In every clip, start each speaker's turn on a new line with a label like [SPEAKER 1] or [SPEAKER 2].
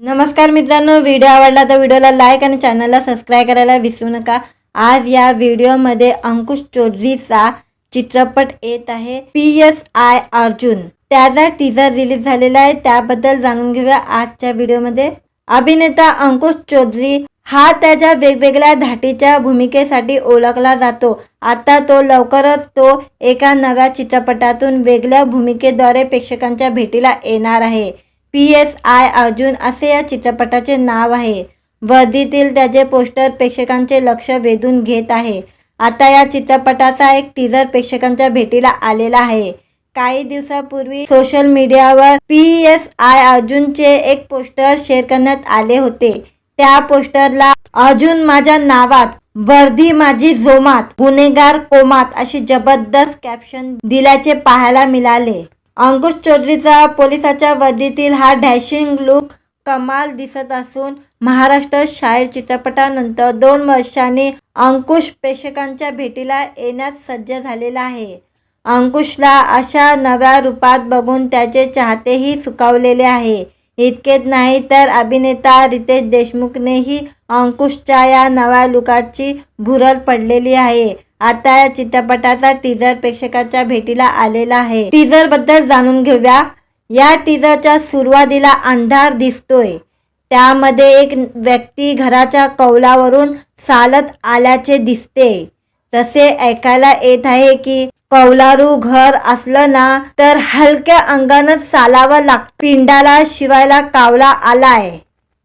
[SPEAKER 1] नमस्कार मित्रांनो व्हिडिओ आवडला तर व्हिडिओला लाईक आणि चॅनलला सबस्क्राईब करायला विसरू नका. आज या व्हिडिओमध्ये अंकुश चौधरीचा चित्रपट येत आहे पी एस आय अर्जुन. त्याचा टीजर रिलीज झालेला आहे. त्याबद्दल जाणून घेऊया आजच्या व्हिडिओमध्ये अभिनेता अंकुश चौधरी हा त्याच्या वेगवेगळ्या धाटीच्या भूमिकेसाठी ओळखला जातो. आता तो लवकरच तो एका नव्या चित्रपटातून वेगळ्या भूमिकेद्वारे प्रेक्षकांच्या भेटीला येणार आहे. पी एस आय अर्जुन असे या चित्रपटाचे नाव आहे. वर्दीतील त्याचे पोस्टर प्रेक्षकांचे लक्ष वेधून घेत आहे. आता या चित्रपटाचा एक टीजर प्रेक्षकांच्या भेटीला आलेला आहे. काही दिवसापूर्वी सोशल मीडियावर पी एस आय अर्जुनचे एक पोस्टर शेअर करण्यात आले होते. त्या पोस्टरला अर्जुन माझ्या नावात वर्दी माझी जोमात गुन्हेगार कोमात अशी जबरदस्त कॅप्शन दिल्याचे पाहायला मिळाले. अंकुश चौधरीचा पोलिसाच्या वर्दीतील हा डॅशिंग लुक कमाल दिसत असून महाराष्ट्र शाहीर चित्रपटानंतर दोन वर्षांनी अंकुश प्रेक्षकांच्या भेटीला येण्यास सज्ज झालेला आहे. अंकुशला अशा नव्या रूपात बघून त्याचे चाहतेही सुकावलेले आहे. इतकेच नाही तर अभिनेता रितेश देशमुखनेही अंकुशच्या या नव्या लुकाची भुरळ पडलेली आहे. आता या चित्रपटाचा टीजर प्रेक्षकाच्या भेटीला आलेला आहे. टीजरबद्दल जाणून घेऊया. या टीजरच्या सुरुवातीला अंधार दिसतोय. त्यामध्ये एक व्यक्ती घराच्या कौलावरून चालत आल्याचे दिसते. तसे ऐकायला येत आहे की कौलारू घर असलं ना तर हलक्या अंगानच चालावं लाग पिंडाला शिवायला कावला आलाय.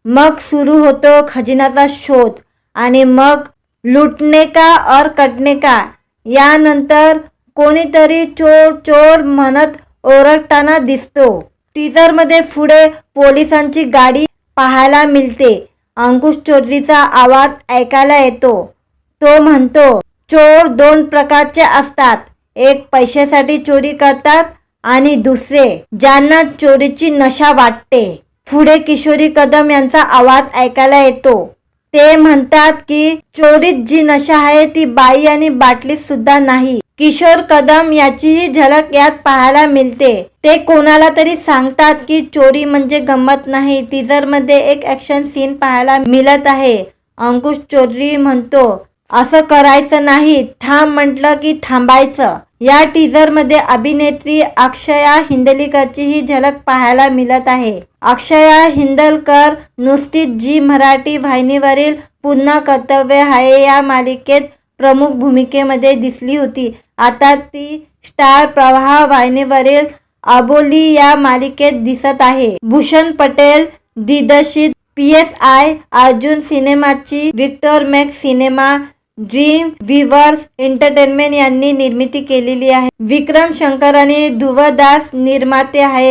[SPEAKER 1] मग सुरू होतो खजिनाचा शोध. आणि मग लुटणे का और कटणे का? यानंतर कोणीतरी चोर चोर म्हणत ओरडताना दिसतो. टीचरमध्ये पुढे पोलिसांची गाडी पाहायला मिळते. अंकुश चौधरीचा आवाज ऐकायला येतो. तो म्हणतो चोर दोन प्रकारचे असतात. एक पैशासाठी चोरी करतात आणि दुसरे ज्यांना चोरीची नशा वाटते. पुढे किशोरी कदम यांचा आवाज ऐकायला येतो. ते म्हणतात की चोरीत जी नशा आहे ती बाई आणि बाटलीत सुद्धा नाही. किशोर कदम याचीही झलक यात पाहायला मिळते. ते कोणाला तरी सांगतात की चोरी म्हणजे गंमत नाही. टीजरमध्ये एक ऍक्शन सीन पाहायला मिळत आहे. अंकुश चोरी म्हणतो असं करायचं नाही. थांब म्हटलं की थांबायचं. या टीझरमध्ये अभिनेत्री अक्षया हिंदलीकरची ही झलक पाहायला मिळत आहे. अक्षया हिंदलकर नुसतीच जी मराठी वाहिनीवरील पुन्हा कर्तव्य आहे या मालिकेत प्रमुख भूमिकेमध्ये दिसली होती. आता ती स्टार प्रवाह वाहिनीवरील अबोली या मालिकेत दिसत आहे. भूषण पटेल दिग्दर्शित पी एस आय अर्जुन सिनेमाची Victor Max cinema dream weavers entertainment यांनी निर्मिती केलेली आहे. विक्रम शंकर आणि धुवदास निर्माते आहे